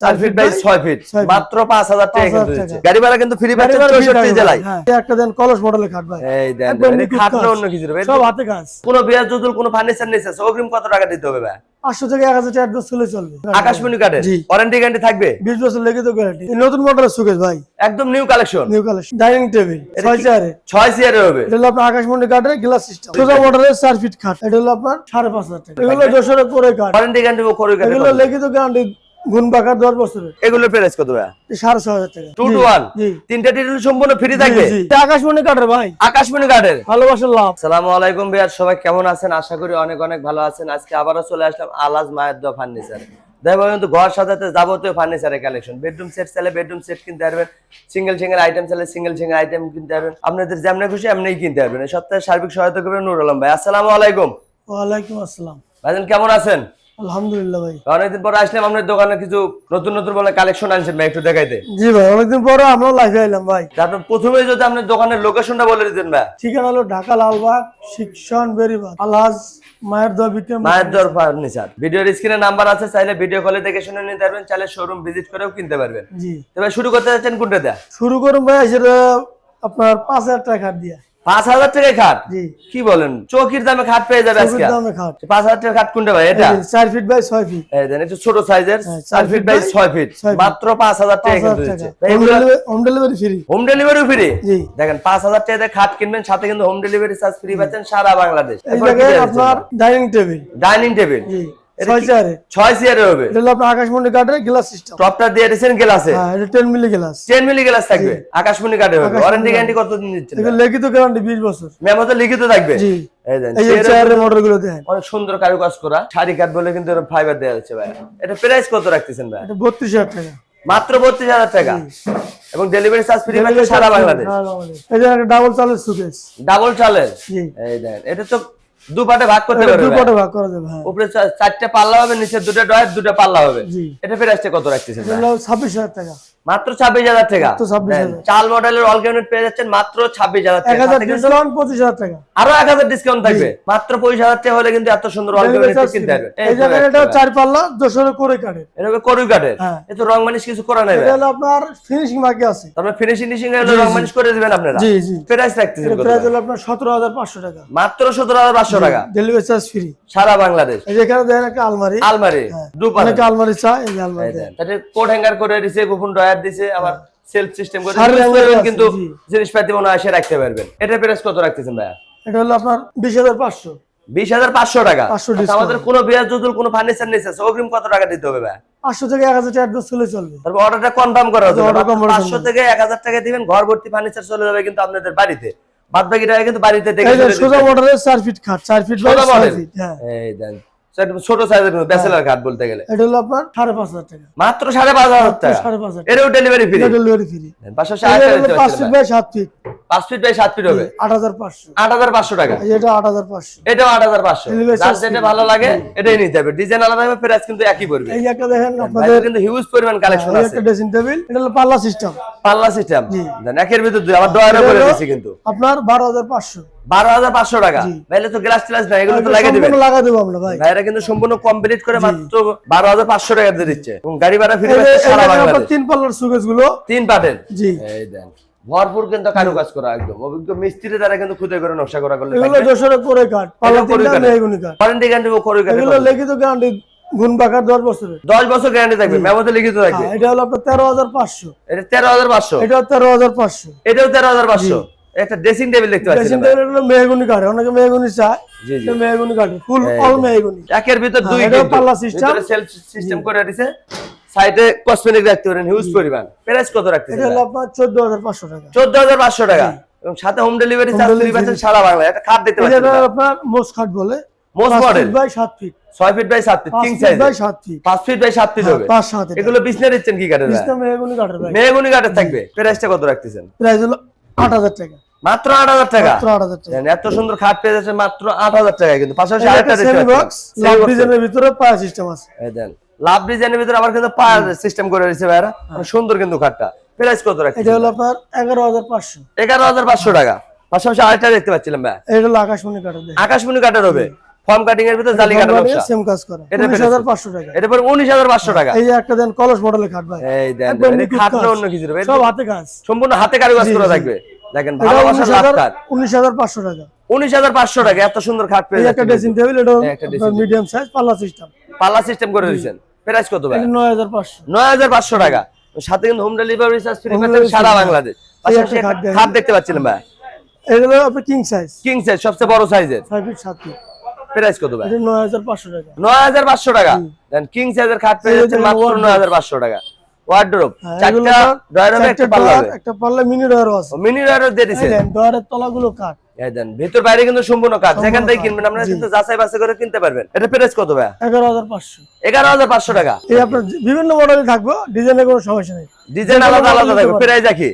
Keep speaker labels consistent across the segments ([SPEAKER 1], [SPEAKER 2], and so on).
[SPEAKER 1] চার feet by ছয় fit মাত্র পাঁচ হাজার টাকা
[SPEAKER 2] 5,000
[SPEAKER 1] কিন্তু
[SPEAKER 2] টাকা।
[SPEAKER 1] দিচ্ছে গাড়ি ভাড়া কিন্তু ফ্রি
[SPEAKER 2] গাড়ি
[SPEAKER 1] পাচ্ছেন
[SPEAKER 2] ভাড়া free
[SPEAKER 1] চৌষট্টি জেলায়।
[SPEAKER 2] ভাই। এই একটা দেন কলস মডেলের খাট ভাই।
[SPEAKER 1] এই দেন
[SPEAKER 2] একদম
[SPEAKER 1] এটা
[SPEAKER 2] নিখুঁত
[SPEAKER 1] খাট না
[SPEAKER 2] কাজ।
[SPEAKER 1] অন্য কিছু
[SPEAKER 2] সব হাতে কাজ
[SPEAKER 1] কোনো বিয়ার জুতুল কোনো ফার্নিচার নিচ্ছে অগ্রিম কত টাকা দিতে হবে ভাই?
[SPEAKER 2] পাঁচশো থেকে এক হাজার অ্যাডভান্স চলে চলবে।
[SPEAKER 1] আকাশমণি কাঠের
[SPEAKER 2] জি।
[SPEAKER 1] ওয়ারেন্টি গ্যারান্টি থাকবে?
[SPEAKER 2] বিশ বছর লেগে তো গ্যারান্টি নতুন মডেলের সুকেশ ভাই।
[SPEAKER 1] একদম new collection
[SPEAKER 2] new collection dining table ছয় চেয়ারে
[SPEAKER 1] ছয় হবে।
[SPEAKER 2] এটা হলো আপনার আকাশমন্ডি কাঠের গ্লাস সিস্টেম সোজা মডেলের চার ফিট খাট এটা হলো আপনার সাড়ে পাঁচ হাজার টাকা। এগুলো করে কাঠ
[SPEAKER 1] ওয়ারেন্টি গ্যারান্টি করে
[SPEAKER 2] এগুলো লিখিত গ্যারান্টি গুণ বাকার দশ বছরের।
[SPEAKER 1] এগুলো প্রাইস কত ভাই
[SPEAKER 2] এই সাড়ে ছয় হাজার টাকা।
[SPEAKER 1] টু
[SPEAKER 2] জি,
[SPEAKER 1] টু ওয়ান তিনটা সম্পূর্ণ ফ্রি থাকবে?
[SPEAKER 2] আকাশমণি কাঠের ভাই।
[SPEAKER 1] আকাশমণি কাঠের?
[SPEAKER 2] ভালোবাসার লাভ।
[SPEAKER 1] সালামু আলাইকুম সবাই কেমন আছেন? আশা করি অনেক অনেক ভালো আছেন। আজকে আবারও চলে আসলাম আলাজ মায়ের দোয়া ফার্নিচার। কিন্তু ঘর সাজাতে যাবতীয় ফার্নিচারের কালেকশন বেডরুম সেট চাইলে বেডরুম সেট কিনতে পারবেন। সিঙ্গেল সিঙ্গেল আইটেম চাইলে সিঙ্গেল সিঙ্গেল আইটেম কিনতে পারবেন। আপনাদের যেমন খুশি এমনিই কিনতে পারবেন। এই সপ্তাহে সার্বিক সহায়তা করবেন নুর আলম ভাই। আসসালামু আলাইকুম।
[SPEAKER 2] ওয়ালাইকুম আসসালাম।
[SPEAKER 1] ভাইজান কেমন আছেন?
[SPEAKER 2] আলহামদুলিল্লাহ ভাই।
[SPEAKER 1] অনেকদিন পরে আসলাম আপনার দোকানে কিছু নতুন নতুন বলে কালেকশন আনছেন ভাই একটু দেখাইতে
[SPEAKER 2] জি ভাই অনেকদিন পরে আমরাও লাইভে এলাম ভাই।
[SPEAKER 1] তারপর প্রথমে যদি আপনার দোকানের লোকেশনটা বলে দিতেন ভাই।
[SPEAKER 2] ঠিকানা হলো ঢাকা লালবাগ শিক্ষণ বেরিবাগ আলহাজ মায়ের দোয়া বিক্রম
[SPEAKER 1] মায়ের দর ফার্নিচার ভিডিওর স্ক্রিনে নাম্বার আছে চাইলে ভিডিও কলে দেখে শুনে নিতে পারবেন চাইলে শোরুম ভিজিট করেও কিনতে পারবেন।
[SPEAKER 2] জি।
[SPEAKER 1] শুরু করতে যাচ্ছেন কোনটা দেয়া?
[SPEAKER 2] শুরু করুন ভাই সেটা আপনার পাঁচ হাজার টাকা দিয়ে।
[SPEAKER 1] পাঁচ হাজার টাকায় খাট? কি বলেন? চৌকির দামে খাট পেয়ে যাবে আজকে।
[SPEAKER 2] দামে খাট।
[SPEAKER 1] পাঁচ হাজার টাকা খাট কোনটা ভাই? এটা?
[SPEAKER 2] চার ফিট বাই ছয় ফিট
[SPEAKER 1] এই দেন একটু ছোট সাইজের
[SPEAKER 2] হ্যাঁ,
[SPEAKER 1] চার ফিট বাই ছয় ফিট মাত্র পাঁচ হাজার টাকা।
[SPEAKER 2] Home delivery free
[SPEAKER 1] home delivery free দেখেন পাঁচ হাজার টাকা খাট কিনবেন সাথে কিন্তু হোম ডেলিভারি চার্জ ফ্রি পাচ্ছেন সারা বাংলাদেশ।
[SPEAKER 2] আপনার ডাইনিং টেবিল
[SPEAKER 1] ডাইনিং টেবিল
[SPEAKER 2] ছয় চেয়ারে।
[SPEAKER 1] ছয় হবে।
[SPEAKER 2] এটা আপনার আকাশমন্ডি কাঠের গ্লাস সিস্টেম
[SPEAKER 1] টপটা দিয়ে গ্লাসে
[SPEAKER 2] হ্যাঁ এটা ten milli glass
[SPEAKER 1] ten milli glass থাকবে? আকাশমণি কাঠে হবে। ওয়ারেন্টি দিচ্ছেন?
[SPEAKER 2] লিখিত গ্যারান্টি বিশ বছর।
[SPEAKER 1] মেমোতে লিখিত থাকবে?
[SPEAKER 2] জি।
[SPEAKER 1] এই দেন
[SPEAKER 2] এই যে
[SPEAKER 1] চেয়ারের
[SPEAKER 2] চেয়ারের মডেলগুলো দেখেন।
[SPEAKER 1] অনেক সুন্দর কারুকাজ করা। শাড়ি কাঠ বলে কিন্তু ফাইবার দেওয়া হচ্ছে ভাই। এটা প্রাইস কত রাখতেছেন ভাই?
[SPEAKER 2] এটা বত্রিশ হাজার টাকা।
[SPEAKER 1] মাত্র বত্রিশ হাজার টাকা। এবং ডেলিভারি চার্জ ফ্রি পাচ্ছেন সারা বাংলাদেশ।
[SPEAKER 2] এই যে একটা ডাবল চালের সুকেস
[SPEAKER 1] ডাবল চালের? এই এটা তো দু পাটে ভাগ করতে পারবে
[SPEAKER 2] দুই
[SPEAKER 1] ভাই।
[SPEAKER 2] ভাগ করা যাবে হ্যাঁ।
[SPEAKER 1] উপরে চারটে পাল্লা হবে নিচে দুটো ডয়ের দুটো পাল্লা হবে। এটা প্রাইসটা কত রাখতেছেন
[SPEAKER 2] এটা টাকা।
[SPEAKER 1] মাত্র ছাব্বিশ হাজার টাকা?
[SPEAKER 2] মাত্র 26,000
[SPEAKER 1] চাল মডেলের অল পেয়ে যাচ্ছেন মাত্র ছাব্বিশ হাজার
[SPEAKER 2] এক
[SPEAKER 1] টাকা
[SPEAKER 2] ডিসকাউন্ট টাকা।
[SPEAKER 1] আরও এক হাজার ডিসকাউন্ট থাকবে। মাত্র পঁচিশ হাজার টাকা হলে কিন্তু এত সুন্দর অল কিনতে
[SPEAKER 2] free।
[SPEAKER 1] পারবেন
[SPEAKER 2] এই জায়গায় এটা চার পাল্লা দোষরে করে কাটে
[SPEAKER 1] এটা করুই কাঠের।
[SPEAKER 2] হ্যাঁ।
[SPEAKER 1] এ তো রং মানিশ কিছু করা নাই
[SPEAKER 2] এটা হলো আপনার ফিনিশিং বাকি আছে।
[SPEAKER 1] ফিনিশিং এগুলো
[SPEAKER 2] জি,
[SPEAKER 1] রং মানিশ করে দিবেন আপনারা।
[SPEAKER 2] জি জি।
[SPEAKER 1] প্রাইস রাখতেছেন
[SPEAKER 2] প্রাইস হলো আপনার সতেরো হাজার পাঁচশো টাকা।
[SPEAKER 1] মাত্র সতেরো হাজার পাঁচশো টাকা।
[SPEAKER 2] ডেলিভারি চার্জ ফ্রি
[SPEAKER 1] সারা বাংলাদেশ।
[SPEAKER 2] এখানে দেখেন একটা আলমারি।
[SPEAKER 1] আলমারি
[SPEAKER 2] হ্যাঁ। আলমারি চায় এই আলমারি
[SPEAKER 1] তাতে কোট হ্যাঙ্গার করে দিছে গোপন ড্রয়ার দিছে আবার সেলফ সিস্টেম করে
[SPEAKER 2] সারি
[SPEAKER 1] use
[SPEAKER 2] hanger
[SPEAKER 1] করবেন
[SPEAKER 2] আছে,
[SPEAKER 1] কিন্তু জিনিসপাতি মনে রাখতে পারবেন। এটা প্রাইস কত রাখতেছেন ভাইয়া?
[SPEAKER 2] এটা হলো আপনার বিশ হাজার পাঁচশো।
[SPEAKER 1] বিশ হাজার পাঁচশো টাকা।
[SPEAKER 2] 500
[SPEAKER 1] আচ্ছা। আমাদের কোনো বিয়ার জুতুল কোনো ফার্নিচার নিচ্ছে অগ্রিম কত টাকা দিতে হবে ভাই
[SPEAKER 2] পাঁচশো থেকে এক হাজার টাকা অ্যাডভান্স চলে চলবে।
[SPEAKER 1] তারপর অর্ডারটা কনফার্ম করা হবে পাঁচশো থেকে এক হাজার টাকা দিবেন ঘর ভর্তি ফার্নিচার চলে যাবে কিন্তু আপনাদের বাড়িতে। বাদ বাকি টাকা কিন্তু বাড়িতে দেখে
[SPEAKER 2] সোজা। মডেলের চার ফিট খাট চার ফিট বাই
[SPEAKER 1] 4
[SPEAKER 2] ফিট হ্যাঁ।
[SPEAKER 1] এই দেন। ছোট সাইজের ব্যাচেলার কার্ড বলতে গেলে?
[SPEAKER 2] এটা হলো আপনার সাড়ে পাঁচ হাজার টাকা।
[SPEAKER 1] মাত্র সাড়ে পাঁচ হাজার টাকা?
[SPEAKER 2] সাড়ে পাঁচ হাজার
[SPEAKER 1] এরও ডেলিভারি ফ্রি
[SPEAKER 2] ডেলিভারি ফ্রি
[SPEAKER 1] পাঁচশো
[SPEAKER 2] পাঁচ ফিট বাই সাত ফিট
[SPEAKER 1] পাঁচ ফিট বাই সাত ফিট হবে?
[SPEAKER 2] আট হাজার পাঁচশো।
[SPEAKER 1] আট হাজার পাঁচশো টাকা।
[SPEAKER 2] এটা আট হাজার পাঁচশো।
[SPEAKER 1] এটাও আট হাজার পাঁচশো। যেটা ভালো লাগে এটাই নিতে হবে। ডিজাইন আলাদা হবে প্রাইস কিন্তু একই পড়বে।
[SPEAKER 2] এই একটা দেখেন আপনাদের
[SPEAKER 1] কিন্তু হিউজ পরিমাণ কালেকশন আছে।
[SPEAKER 2] একটা ড্রেসিং টেবিল এটা হলো পাল্লা সিস্টেম
[SPEAKER 1] পাল্লা সিস্টেম
[SPEAKER 2] জি।
[SPEAKER 1] একের ভিতর দুই আবার করে কিন্তু।
[SPEAKER 2] আপনার বারো হাজার পাঁচশো।
[SPEAKER 1] বারো হাজার পাঁচশো টাকা। তাহলে তো গ্লাস টিলাস নাই এগুলো তো লাগিয়ে দিবেন।
[SPEAKER 2] লাগা দেবো আমরা ভাই।
[SPEAKER 1] ভাইরা কিন্তু সম্পূর্ণ কমপ্লিট করে মাত্র বারো হাজার পাঁচশো টাকা দিয়ে দিচ্ছে। এবং গাড়ি ভাড়া ফিরে সারা বাংলাদেশ।
[SPEAKER 2] তিন পাল্লার সুকেসগুলো।
[SPEAKER 1] তিন পাটের
[SPEAKER 2] জি।
[SPEAKER 1] এই দেন। ভরপুর কিন্তু কারুকাজ করা একদম। অভিজ্ঞ মিস্ত্রি দ্বারা কিন্তু খুদে করে নকশা করা করলে
[SPEAKER 2] এগুলো যশোরে করে কাঠ পাল্লা
[SPEAKER 1] করে কাঠ ওয়ারেন্টি গ্যারান্টি করে
[SPEAKER 2] এগুলো লিখিত গ্যারান্টি গুণ বাকার দশ বছরের।
[SPEAKER 1] দশ বছর গ্যারান্টি থাকবে। মেমোতে লিখিত থাকবে।
[SPEAKER 2] হ্যাঁ, এটা হলো আপনার তেরো হাজার পাঁচশো।
[SPEAKER 1] এটা তেরো হাজার পাঁচশো।
[SPEAKER 2] এটা তেরো হাজার পাঁচশো।
[SPEAKER 1] এটাও তেরো হাজার পাঁচশো। একটা ড্রেসিং টেবিল দেখতে পাচ্ছি
[SPEAKER 2] ড্রেসিং টেবিল হলো মেহগুনি কাঠ অনেকে মেহগুনি চায়
[SPEAKER 1] জি জি।
[SPEAKER 2] এটা মেহগুনি কাঠ ফুল অল মেহগুনি।
[SPEAKER 1] একের ভিতর দুই
[SPEAKER 2] হ্যাঁ, এটাও পাল্লা system।
[SPEAKER 1] সেলফ সিস্টেম করে দিছে। সাইডে কসমেটিক রাখতে পারেন হিউজ পরিমাণ। প্রাইস কত রাখতে
[SPEAKER 2] এটা হলো আপনার চোদ্দ হাজার পাঁচশো টাকা।
[SPEAKER 1] চোদ্দ হাজার পাঁচশো টাকা। এবং সাথে home delivery charge free
[SPEAKER 2] delivery
[SPEAKER 1] পাচ্ছেন সারা একটা খাট
[SPEAKER 2] এটা আপনার মোস খাট বলে। পাঁচ
[SPEAKER 1] মডেল
[SPEAKER 2] ফিট বাই সাত ফিট
[SPEAKER 1] ছয় ফিট বাই সাত ফিট
[SPEAKER 2] পাঁচ
[SPEAKER 1] কিং সাইজ
[SPEAKER 2] বাই সাত ফিট
[SPEAKER 1] পাঁচ ফিট বাই সাত ফিট হবে।
[SPEAKER 2] পাঁচ সাত এটা।
[SPEAKER 1] এগুলো বিছনা দিচ্ছেন কি কাঠের?
[SPEAKER 2] বিশটা মেহগুনি কাঠের
[SPEAKER 1] মেহগুনি কাঠের থাকবে। প্রাইসটা কত রাখতেছেন?
[SPEAKER 2] প্রাইস হলো আট হাজার টাকা।
[SPEAKER 1] মাত্র আট হাজার টাকা। এত সুন্দর খাট পেয়ে যাচ্ছে মাত্র আট হাজার টাকা। কিন্তু পাশাপাশি আরেকটা
[SPEAKER 2] ডিজাইনের ভিতরে পায়া সিস্টেম আছে।
[SPEAKER 1] দেন লাভ ডিজাইনের ভিতরে আবার কিন্তু পায়ার সিস্টেম করে দিয়েছে ভাইরা সুন্দর কিন্তু খাটটা। প্রাইস কত রাখছে
[SPEAKER 2] এটা হলো আপনার এগারো হাজার পাঁচশো।
[SPEAKER 1] এগারো হাজার পাঁচশো টাকা। পাশাপাশি আরেকটা দেখতে পাচ্ছিলাম ভাই।
[SPEAKER 2] এটা হলো আকাশমণি কাঠের
[SPEAKER 1] আকাশমণি কাঠের হবে। ফর্ম কাটিং এর ভিতর জালি কাটা নকশা।
[SPEAKER 2] সেম কাজ করে।
[SPEAKER 1] এটা
[SPEAKER 2] উনিশ হাজার পাঁচশো টাকা।
[SPEAKER 1] এটা পরে উনিশ হাজার পাঁচশো টাকা।
[SPEAKER 2] এই যে একটা দেন কলস মডেলের খাট ভাই।
[SPEAKER 1] এই দেন
[SPEAKER 2] একদম
[SPEAKER 1] এটা
[SPEAKER 2] নিখুঁত
[SPEAKER 1] খাট না
[SPEAKER 2] কাজ।
[SPEAKER 1] অন্য কিছু
[SPEAKER 2] সব হাতে কাজ।
[SPEAKER 1] সম্পূর্ণ হাতে কারুকাজ
[SPEAKER 2] জি,
[SPEAKER 1] করা থাকবে। দেখেন
[SPEAKER 2] এটা
[SPEAKER 1] ভালোবাসার
[SPEAKER 2] উনিশ
[SPEAKER 1] লাভ
[SPEAKER 2] হাজার
[SPEAKER 1] কাট
[SPEAKER 2] উনিশ হাজার পাঁচশো টাকা
[SPEAKER 1] এত সুন্দর খাট পেয়ে
[SPEAKER 2] একটা ড্রেসিং টেবিল এটা মিডিয়াম সাইজ পাল্লা সিস্টেম
[SPEAKER 1] পাল্লা সিস্টেম করে দিয়েছেন। প্রাইস কত ভাই?
[SPEAKER 2] এটা নয় হাজার পাঁচশো।
[SPEAKER 1] নয় হাজার পাঁচশো টাকা। সাথে কিন্তু হোম ডেলিভারি চার্জ ফ্রি পাচ্ছেন সারা বাংলাদেশ। পাশাপাশি
[SPEAKER 2] খাট
[SPEAKER 1] দেখতে পাচ্ছিলাম ভাই।
[SPEAKER 2] এটা হলো আপনার কিং সাইজ
[SPEAKER 1] কিং সাইজ সবচেয়ে বড় সাইজের
[SPEAKER 2] ছয় ফিট সাত ফিট
[SPEAKER 1] প্রাইস কত ভাই?
[SPEAKER 2] এটা নয় হাজার পাঁচশো টাকা।
[SPEAKER 1] নয় হাজার পাঁচশো টাকা। দেন কিং সাইজের খাট পেয়ে যাচ্ছেন মাত্র
[SPEAKER 2] wardrobe।
[SPEAKER 1] নয় হাজার পাঁচশো টাকা। ওয়ার্ড্রোপ
[SPEAKER 2] হ্যাঁ,
[SPEAKER 1] চারটা ড্রয়ার একটা পাল্লা
[SPEAKER 2] একটা পাল্লা মিনি আছে।
[SPEAKER 1] মিনি ড্রয়ারও দিয়ে
[SPEAKER 2] ডয়ারের তলাগুলো
[SPEAKER 1] এই দেন ভিতর বাইরে কিন্তু সম্পূর্ণ কাজ যেখান থেকে কিনবেন আপনারা কিন্তু যাচাই বাছাই করে কিনতে পারবেন। এটা প্রাইস কত ভাই
[SPEAKER 2] এগারো হাজার পাঁচশো।
[SPEAKER 1] এগারো হাজার পাঁচশো টাকা।
[SPEAKER 2] এই আপনার বিভিন্ন মডেলে থাকব ডিজাইনের কোনো সমস্যা নেই।
[SPEAKER 1] ডিজাইন আলাদা আলাদা থাকবে। প্রাইস একই।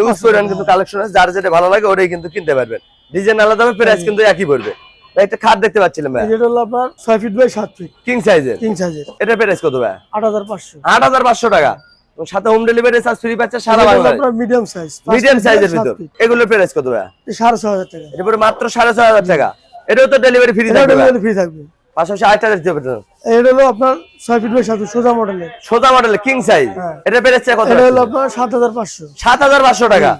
[SPEAKER 1] ইউজ করেন। কিন্তু কালেকশন আছে। যার যেটা ভালো লাগে ওটাই কিন্তু কিনতে পারবেন। ডিজাইন আলাদা হবে প্রাইস কিন্তু একই পড়বে। একটা খাট দেখতে পাচ্ছিলাম ভাই।
[SPEAKER 2] এই যেটা হলো আপনার ছয় ফিট বাই সাত ফিট
[SPEAKER 1] কিং সাইজের
[SPEAKER 2] কিং সাইজের
[SPEAKER 1] এটা প্রাইস কত ভাই?
[SPEAKER 2] আট হাজার পাঁচশো।
[SPEAKER 1] আট হাজার পাঁচশো টাকা। এবং সাথে হোম ডেলিভারি চার্জ ফ্রি পাচ্ছে সারা বাংলাদেশ।
[SPEAKER 2] আপনার মিডিয়াম সাইজ
[SPEAKER 1] মিডিয়াম সাইজের ভিতর। এগুলোর প্রাইস কত ভাই?
[SPEAKER 2] সাড়ে ছয় হাজার টাকা।
[SPEAKER 1] এটা পরে মাত্র সাড়ে ছয় হাজার টাকা। এটাও তো ডেলিভারি ফ্রি থাকবে ভাই।
[SPEAKER 2] ফ্রি থাকবে।
[SPEAKER 1] পাশাপাশি আরেকটা দেখতে পাচ্ছেন।
[SPEAKER 2] এটা হলো আপনার ছয় ফিট বাই সাত ফিট সোজা মডেলের
[SPEAKER 1] সোজা মডেল কিং সাইজ। এটা প্রাইস কত
[SPEAKER 2] এটা হলো আপনার সাত হাজার পাঁচশো।
[SPEAKER 1] সাত হাজার পাঁচশো টাকা।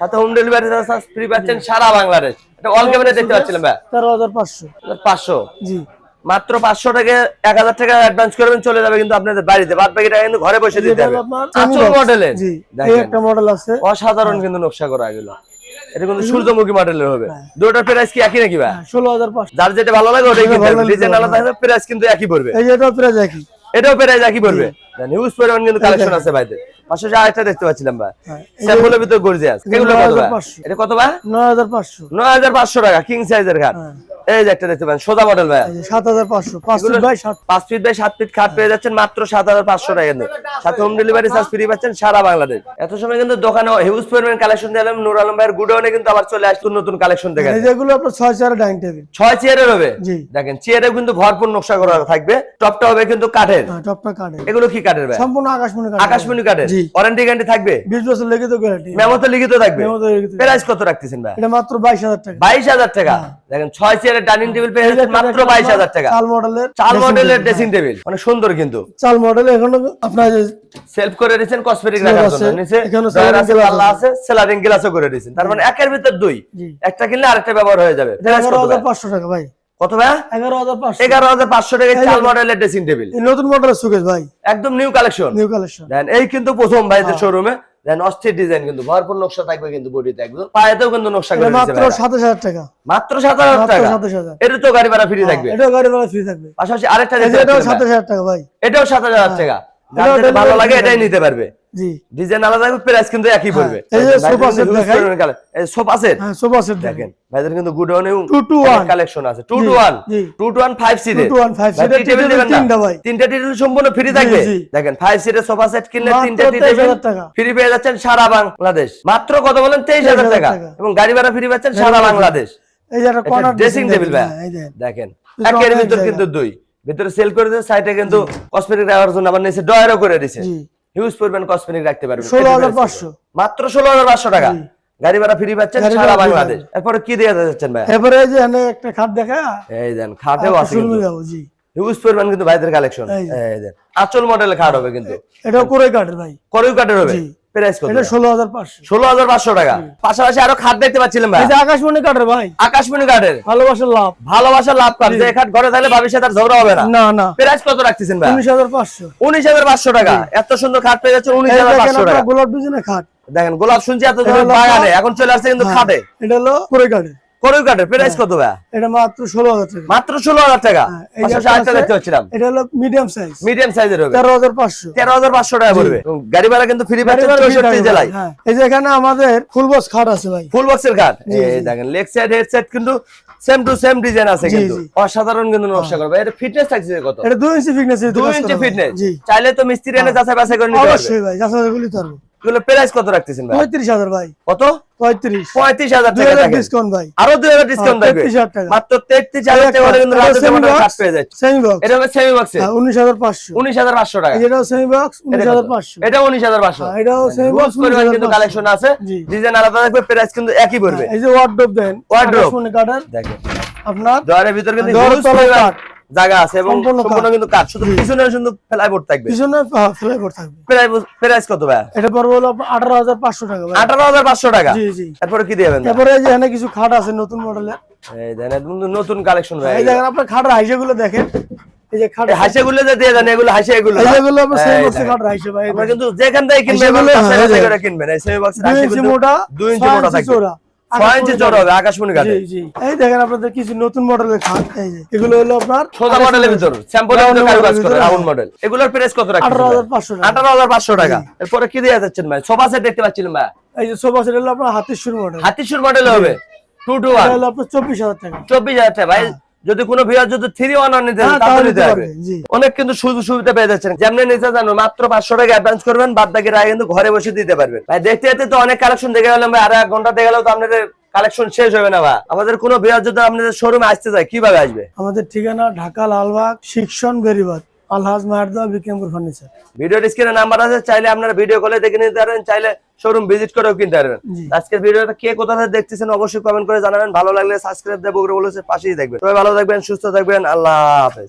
[SPEAKER 1] সাথে হোম ডেলিভারি চার্জ ফ্রি পাচ্ছেন সারা বাংলাদেশ। এটা অল ক্যামেরা দেখতে পাচ্ছিলাম ভাই।
[SPEAKER 2] তেরো হাজার পাঁচশো।
[SPEAKER 1] পাঁচশো?
[SPEAKER 2] জি।
[SPEAKER 1] মাত্র পাঁচশো টাকা এক হাজার টাকা অ্যাডভান্স করবেন চলে যাবে কিন্তু আপনাদের বাড়িতে। বাদ বাকি টাকা কিন্তু ঘরে বসে দিতে হবে। আচল মডেলের
[SPEAKER 2] জি এই একটা মডেল আছে।
[SPEAKER 1] অসাধারণ কিন্তু নকশা করা এগুলো। এটা কিন্তু সূর্যমুখী মডেলের হবে। দুটোর প্রাইস কি একই নাকি ভাই?
[SPEAKER 2] ষোলো হাজার
[SPEAKER 1] যার যেটা ভালো লাগে ওটাই কিনতে ডিজাইন আলাদা হবে প্রাইস কিন্তু একই পড়বে।
[SPEAKER 2] এই যে এটা প্রায় একই।
[SPEAKER 1] এটাও প্রাইস একই পড়বে। নিউজ পরিমাণ কিন্তু কালেকশন আছে ভাইদের। পাশাপাশি আরেকটা দেখতে পাচ্ছিলাম ভাই।
[SPEAKER 2] হ্যাঁ,
[SPEAKER 1] স্যাম্পলের ভিতর গর্জিয়াস এগুলো কত ভাই? এটা কত ভাই?
[SPEAKER 2] নয় হাজার পাঁচশো।
[SPEAKER 1] নয় হাজার পাঁচশো টাকা কিং সাইজের খাট।
[SPEAKER 2] হ্যাঁ।
[SPEAKER 1] এই যে একটা দেখতে পান সোজা মডেল ভাই।
[SPEAKER 2] এই যে সাত হাজার পাঁচশো পাঁচ ফিট বাই সাত।
[SPEAKER 1] পাঁচ ফিট বাই সাত ফিট খাট পেয়ে যাচ্ছেন মাত্র সাত হাজার পাঁচশো টাকা কিন্তু। সাথে হোম ডেলিভারি চার্জ ফ্রি পাচ্ছেন সারা বাংলাদেশ। এত সময় কিন্তু দোকানে হিউজ পরিমাণ কালেকশন দিলাম নূর আলম ভাইয়ের গুডাউনে কিন্তু আবার চলে নতুন কালেকশন
[SPEAKER 2] যেগুলো আপনার ছয় চার ডাইনিং টেবিল
[SPEAKER 1] ছয় চেয়ারের হবে? দেখেন চেয়ারে কিন্তু ভরপুর নকশা করা থাকবে। টপটা হবে কিন্তু কাঠের।
[SPEAKER 2] হ্যাঁ, টপটা কাঠের।
[SPEAKER 1] এগুলো কি কাঠের ভাই?
[SPEAKER 2] সম্পূর্ণ আকাশমণি কাঠ
[SPEAKER 1] আকাশমণি কাঠের।
[SPEAKER 2] জি
[SPEAKER 1] ওয়ারেন্টি গ্যারান্টি থাকবে?
[SPEAKER 2] বিশ বছর লিখিত গ্যারান্টি
[SPEAKER 1] মেমো তো লিখিত থাকবে?
[SPEAKER 2] লিখিত।
[SPEAKER 1] প্রাইস কত রাখতেছেন ভাই?
[SPEAKER 2] এটা মাত্র বাইশ হাজার টাকা।
[SPEAKER 1] বাইশ হাজার টাকা। দেখেন ছয় চেয়ারের ডাইনিং টেবিল পেয়ে যাচ্ছেন মাত্র বাইশ হাজার টাকা।
[SPEAKER 2] চাল মডেলের
[SPEAKER 1] চাল মডেলের ড্রেসিং টেবিল অনেক সুন্দর কিন্তু।
[SPEAKER 2] চাল মডেল এখন আপনার
[SPEAKER 1] সেলফ করে দিয়েছেন কসমেটিক রাখার জন্য। নিচে
[SPEAKER 2] এখানে
[SPEAKER 1] ড্রয়ার আছে সেলারিং গ্লাসও করে দিয়েছেন। তার মানে একের ভিতর দুই। একটা কিনলে আরেকটা ব্যবহার হয়ে যাবে।
[SPEAKER 2] এটা
[SPEAKER 1] Price
[SPEAKER 2] এগারো
[SPEAKER 1] কত
[SPEAKER 2] হাজার
[SPEAKER 1] ভাই?
[SPEAKER 2] পাঁচশো টাকা ভাই।
[SPEAKER 1] কত ভাই?
[SPEAKER 2] এগারো হাজার পাঁচশো।
[SPEAKER 1] এগারো হাজার পাঁচশো টাকা চাল মডেলের ড্রেসিং টেবিল
[SPEAKER 2] নতুন মডেলের সুকেশ ভাই।
[SPEAKER 1] একদম নিউ কালেকশন
[SPEAKER 2] নিউ কালেকশন
[SPEAKER 1] দেন এই কিন্তু প্রথম ভাইদের
[SPEAKER 2] হ্যাঁ।
[SPEAKER 1] শোরুমে দেন অস্থির ডিজাইন কিন্তু ভরপুর নকশা থাকবে কিন্তু বডিতে একদম। পায়েতেও কিন্তু নকশা করে
[SPEAKER 2] মাত্র টাকা।
[SPEAKER 1] মাত্র সাত হাজার
[SPEAKER 2] মাত্র
[SPEAKER 1] টাকা।
[SPEAKER 2] সাতাশ হাজার।
[SPEAKER 1] এটা তো গাড়ি ভাড়া ফ্রি থাকবে।
[SPEAKER 2] গাড়ি ভাড়া ফ্রি থাকবে।
[SPEAKER 1] পাশাপাশি আরেকটা
[SPEAKER 2] টাকা ভাই।
[SPEAKER 1] এটাও সাত হাজার টাকা। ভালো লাগে এটাই নিতে পারবে।
[SPEAKER 2] জি।
[SPEAKER 1] ডিজাইন আলাদা প্রাইস কিন্তু একই পড়বে।
[SPEAKER 2] এই যে sofa set দেখাই।
[SPEAKER 1] সোফা সেট
[SPEAKER 2] হ্যাঁ সোফা সেট দেখেন
[SPEAKER 1] ভাইদের কিন্তু
[SPEAKER 2] one।
[SPEAKER 1] কালেকশন আছে। Two
[SPEAKER 2] G,
[SPEAKER 1] two one
[SPEAKER 2] G.
[SPEAKER 1] Two two one five সিটের
[SPEAKER 2] Two to one five seater, tea তিনটা ভাই।
[SPEAKER 1] তিনটা টেবিল সম্পূর্ণ ফ্রি থাকবে। দেখেন সিটের সোফা সেট কিনলে তিনটা টি
[SPEAKER 2] 23,000 টাকা।
[SPEAKER 1] ফ্রি পেয়ে যাচ্ছেন সারা বাংলাদেশ। মাত্র কত বলেন? তেইশ হাজার
[SPEAKER 2] 23,000
[SPEAKER 1] টাকা। এবং গাড়ি ভাড়া ফ্রি পাচ্ছেন সারা বাংলাদেশ।
[SPEAKER 2] এই যে একটা কর্নার
[SPEAKER 1] ড্রেসিং টেবিল ভাই।
[SPEAKER 2] দেখেন
[SPEAKER 1] দেখেন একের ভিতর কিন্তু দুই। ভিতরে সেল করে দিয়ে সাইডে কিন্তু কসমেটিক রাখার জন্য আবার নিচে ডয়ারও করে দিছে হিউজ পরিমাণ কসমেটিক রাখতে পারবেন
[SPEAKER 2] ষোলো হাজার পাঁচশো।
[SPEAKER 1] মাত্র ষোলো হাজার পাঁচশো টাকা। গাড়ি ভাড়া ফ্রি পাচ্ছেন সারা বাংলাদেশ। এরপরে কি দিয়ে যাচ্ছেন ভাই?
[SPEAKER 2] এরপরে এই যে এখানে একটা খাট দেখা।
[SPEAKER 1] এই দেন খাটেও আছে
[SPEAKER 2] জি।
[SPEAKER 1] হিউজ পরিমাণ কিন্তু ভাইদের কালেকশন
[SPEAKER 2] এই।
[SPEAKER 1] দেন। আচল মডেলের খাট হবে কিন্তু।
[SPEAKER 2] এটাও করে কাঠের ভাই।
[SPEAKER 1] করেও কাঠের হবে। প্রাইস কত
[SPEAKER 2] এটা ষোলো হাজার পাঁচশো।
[SPEAKER 1] ষোলো হাজার পাঁচশো টাকা। পাশাপাশি আরও খাট দেখতে পাচ্ছিলাম ভাই।
[SPEAKER 2] এই যে আকাশমণি কাঠের ভাই।
[SPEAKER 1] আকাশমণি কাঠের।
[SPEAKER 2] ভালোবাসার লাভ।
[SPEAKER 1] ভালোবাসার লাভ কাঠ যে খাট ঘরে থাকলে ভাবির সাথে আর ঝগড়া হবে না।
[SPEAKER 2] না না।
[SPEAKER 1] প্রাইস কত রাখতেছেন ভাই?
[SPEAKER 2] উনিশ হাজার পাঁচশো।
[SPEAKER 1] উনিশ হাজার পাঁচশো টাকা। এত সুন্দর খাট পেয়ে যাচ্ছে উনিশ
[SPEAKER 2] এই
[SPEAKER 1] হাজার
[SPEAKER 2] দেখেন
[SPEAKER 1] পাঁচশো টাকা।
[SPEAKER 2] আপনার গোলাপ ডিজাইনের খাট।
[SPEAKER 1] দেখেন গোলাপ শুনছি এত বাগানে। এখন চলে আসছে কিন্তু
[SPEAKER 2] হ্যাঁ,
[SPEAKER 1] খাটে।
[SPEAKER 2] এটা হলো করে
[SPEAKER 1] করেও কাঠের প্রাইস কত ভাই
[SPEAKER 2] এটা মাত্র ষোলো হাজার টাকা।
[SPEAKER 1] মাত্র ষোলো হাজার টাকা।
[SPEAKER 2] হ্যাঁ, এই যে
[SPEAKER 1] পাশাপাশি
[SPEAKER 2] একটা
[SPEAKER 1] আরেকটা
[SPEAKER 2] আছে,
[SPEAKER 1] দেখতে পাচ্ছিলাম।
[SPEAKER 2] এটা হলো মিডিয়াম সাইজ
[SPEAKER 1] মিডিয়াম সাইজের হবে।
[SPEAKER 2] তেরো হাজার পাঁচশো।
[SPEAKER 1] তেরো হাজার পাঁচশো টাকা পড়বে। গাড়ি ভাড়া কিন্তু ফ্রি পাচ্ছেন
[SPEAKER 2] ভাড়া free
[SPEAKER 1] চৌষট্টি
[SPEAKER 2] থাকবে,
[SPEAKER 1] জেলায়।
[SPEAKER 2] হ্যাঁ। এই যে এখানে আমাদের ফুল বক্স খাট আছে ভাই।
[SPEAKER 1] ফুল বক্সের এই দেখেন লেগ সাইড হেড সাইড কিন্তু সেম টু সেম ডিজাইন আছে কিন্তু। অসাধারণ কিন্তু নকশা করবে এটা ফিটনেস থাকছে কত?
[SPEAKER 2] এটা ইঞ্চি ফিটনেস
[SPEAKER 1] ইঞ্চি ফিটনেস চাইলে তো মিস্ত্রি এনে যাচাই বাছাই করে নিতে পারবে।
[SPEAKER 2] অবশ্যই ভাই যাচাই গুলি পারব।
[SPEAKER 1] এগুলো প্রাইস কত রাখতেছেন ভাই?
[SPEAKER 2] পঁয়ত্রিশ হাজার ভাই।
[SPEAKER 1] কত?
[SPEAKER 2] পঁয়ত্রিশ।
[SPEAKER 1] পঁয়ত্রিশ হাজার
[SPEAKER 2] দুই
[SPEAKER 1] টাকা
[SPEAKER 2] ডিসকাউন্ট ভাই।
[SPEAKER 1] আরও দুই হাজার ডিসকাউন্ট
[SPEAKER 2] হ্যাঁ,
[SPEAKER 1] থাকবে।
[SPEAKER 2] 33,000 টাকা।
[SPEAKER 1] মাত্র তেত্রিশ হাজার টাকা হলে কিন্তু রাতে কাঠ পেয়ে যাচ্ছে।
[SPEAKER 2] সেমি বক্স
[SPEAKER 1] এটা হবে সেমি বক্সে
[SPEAKER 2] উনিশ হাজার পাঁচশো।
[SPEAKER 1] উনিশ হাজার পাঁচশো টাকা।
[SPEAKER 2] এটাও সেমি বক্স উনিশ হাজার পাঁচশো।
[SPEAKER 1] এটা উনিশ হাজার পাঁচশো।
[SPEAKER 2] হ্যাঁ, এটাও semi box,
[SPEAKER 1] Huge পরিমাণ কিন্তু কালেকশন আছে। ডিজাইন আলাদা থাকবে প্রাইস কিন্তু একই পড়বে।
[SPEAKER 2] এই যে ওয়ার্ডরোব দেন কাঠের।
[SPEAKER 1] দেখেন।
[SPEAKER 2] আপনার
[SPEAKER 1] ডয়ারের ভিতর কিন্তু জায়গা আছে এবং
[SPEAKER 2] সম্পূর্ণ
[SPEAKER 1] কিন্তু কাঠ। শুধু পিছনে শুধু ফ্লাইবোর্ড থাকবে।
[SPEAKER 2] পিছনে ফ্লেভার থাকবে।
[SPEAKER 1] প্রাইস কত ভাই?
[SPEAKER 2] এটা পড়বে হলো আপনার আঠারো হাজার পাঁচশো টাকা ভাই।
[SPEAKER 1] আঠারো হাজার পাঁচশো টাকা?
[SPEAKER 2] জি জি।
[SPEAKER 1] তারপরে কি দিবেন
[SPEAKER 2] তারপরে এই যে এখানে কিছু খাট আছে নতুন মডেলের।
[SPEAKER 1] এই দেন একদম নতুন কালেকশন ভাই।
[SPEAKER 2] এই দেখেন আপনার খাটের হাইসেগুলো দেখেন। এই যে খাট
[SPEAKER 1] হাসে গুলো যে দিয়ে দেন এগুলো হাসে এগুলো
[SPEAKER 2] এই যেগুলো আপনার বক্সে খাট হাইসে ভাই।
[SPEAKER 1] আপনারা কিন্তু যেখান থেকে কিনবেন এবং কাছে
[SPEAKER 2] হ্যাঁ,
[SPEAKER 1] করে কিনবেন। এই সেমি বক্সের
[SPEAKER 2] দুই
[SPEAKER 1] হাসি
[SPEAKER 2] ইঞ্চি মোটা
[SPEAKER 1] দুই ইঞ্চি মোটা থাকবে। ছয় ইঞ্চি হবে আকাশমণি কাঠে
[SPEAKER 2] জি জি। এই দেখেন আপনাদের কিছু নতুন মডেলের খাট এই যে। এগুলো হলো আপনার
[SPEAKER 1] সোজা মডেলের ভিতর স্যাম্পল
[SPEAKER 2] Round
[SPEAKER 1] কিন্তু করে রাউন্ড মডেল এগুলোর প্রাইস কত রাখছেন
[SPEAKER 2] আঠারো হাজার পাঁচশো টাকা।
[SPEAKER 1] এরপরে কি দিয়ে যাচ্ছেন ভাই? সোফা সেট দেখতে পাচ্ছিলাম ভাই?
[SPEAKER 2] এই যে সোফা সেট হলো আপনার মডেল
[SPEAKER 1] হাতিশুর মডেল হবে। টু
[SPEAKER 2] হলো আপনার চব্বিশ হাজার টাকা।
[SPEAKER 1] চব্বিশ হাজার টাকা। ভাই যদি কোনো ভিউয়ার যদি থ্রি ওয়ান ওয়ান নিতে
[SPEAKER 2] হ্যাঁ,
[SPEAKER 1] তাহলে নিতে পারবে। অনেক কিন্তু সুযোগ সুবিধা পেয়ে যাচ্ছেন। যেমনি নিতে জানো মাত্র পাঁচশো টাকা অ্যাডভান্স করবেন বাদ বাকি রায় কিন্তু ঘরে বসে দিতে পারবেন। ভাই দেখতে দেখতে তো অনেক কালেকশন দেখে গেলাম ভাই আর এক ঘণ্টা দেখে গেলেও তো আপনাদের কালেকশন শেষ হবে না ভাই। আমাদের কোনো ভিউয়ার যদি আপনাদের শোরুমে আসতে চায় কীভাবে আসবে?
[SPEAKER 2] আমাদের ঠিকানা ঢাকা লালবাগ শিক্ষণ বেরিবাদ আলহাজ মায়ারদা বিক্রমপুর ফার্নিচার।
[SPEAKER 1] ভিডিও স্ক্রিনে নাম্বার আছে চাইলে আপনারা ভিডিও কলে দেখে নিতে পারেন চাইলে শোরুম ভিজিট করেও কিনতে পারবেন। আজকের ভিডিওটা কে কোথা থেকে দেখতেছেন অবশ্যই কমেন্ট করে জানাবেন। ভালো লাগলে সাবস্ক্রাইব দেবো বলেছে পাশেই দেখবেন সবাই ভালো থাকবেন সুস্থ থাকবেন আল্লাহ হাফেজ।